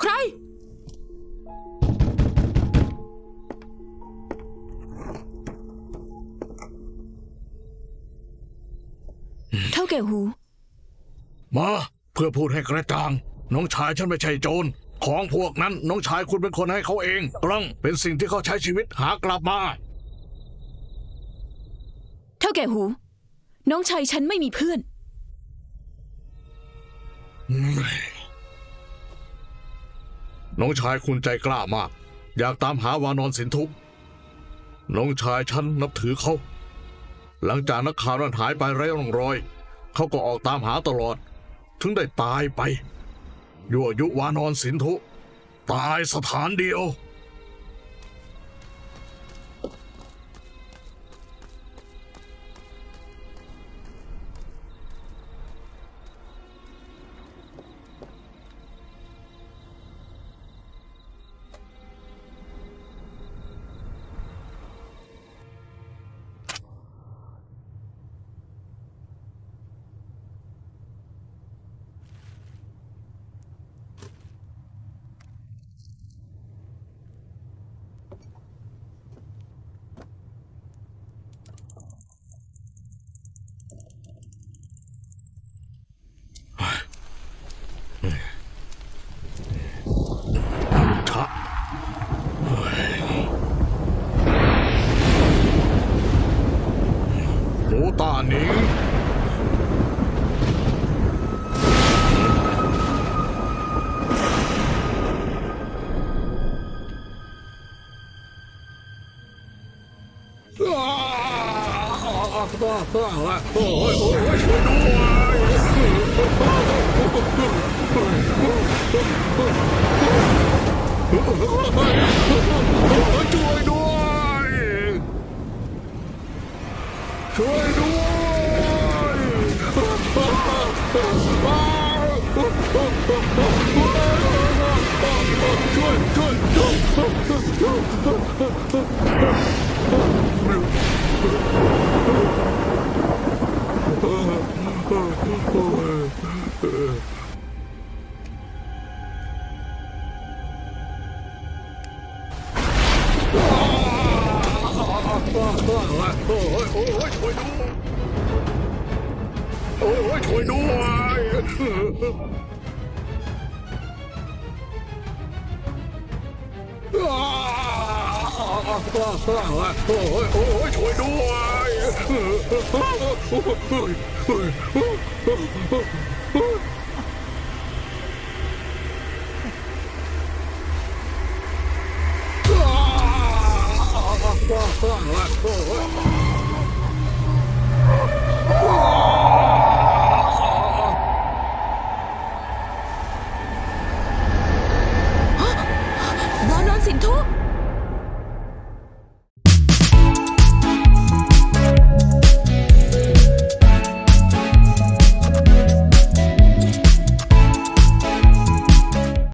ใคร เท่าแก่หู มาเพื่อพูดให้กระจ่าง น้องชายฉันไม่ใช่โจร ของพวกนั้นน้องชายคุณเป็นคนให้เขาเองกลังเป็นสิ่งที่เขาใช้ชีวิตหากลับมา เท่าแก่หู น้องชายฉันไม่มีเพื่อน น้องชายคุณใจกล้ามาก อยากตามหาวานอนสินทุกน้องชายฉันนับถือเขา หลังจากนักข่าวนั้นหายไปไร้ร่องรอย เขาก็ออกตามหาตลอด ถึงได้ตายไปยั่วยุวานอนสินทุ ตายสถานเดียว ตาหนิงโอ้ยโอ้ยช่วยด้วยช่วยด้วย Oh, ช่วยด้วยช่วยช่วยช่วยโอ้ยโอ้ยช่วยด้วยโอ้ยช่วยด้วยโอ้ย ฟ้องฟ้องว่าโอ้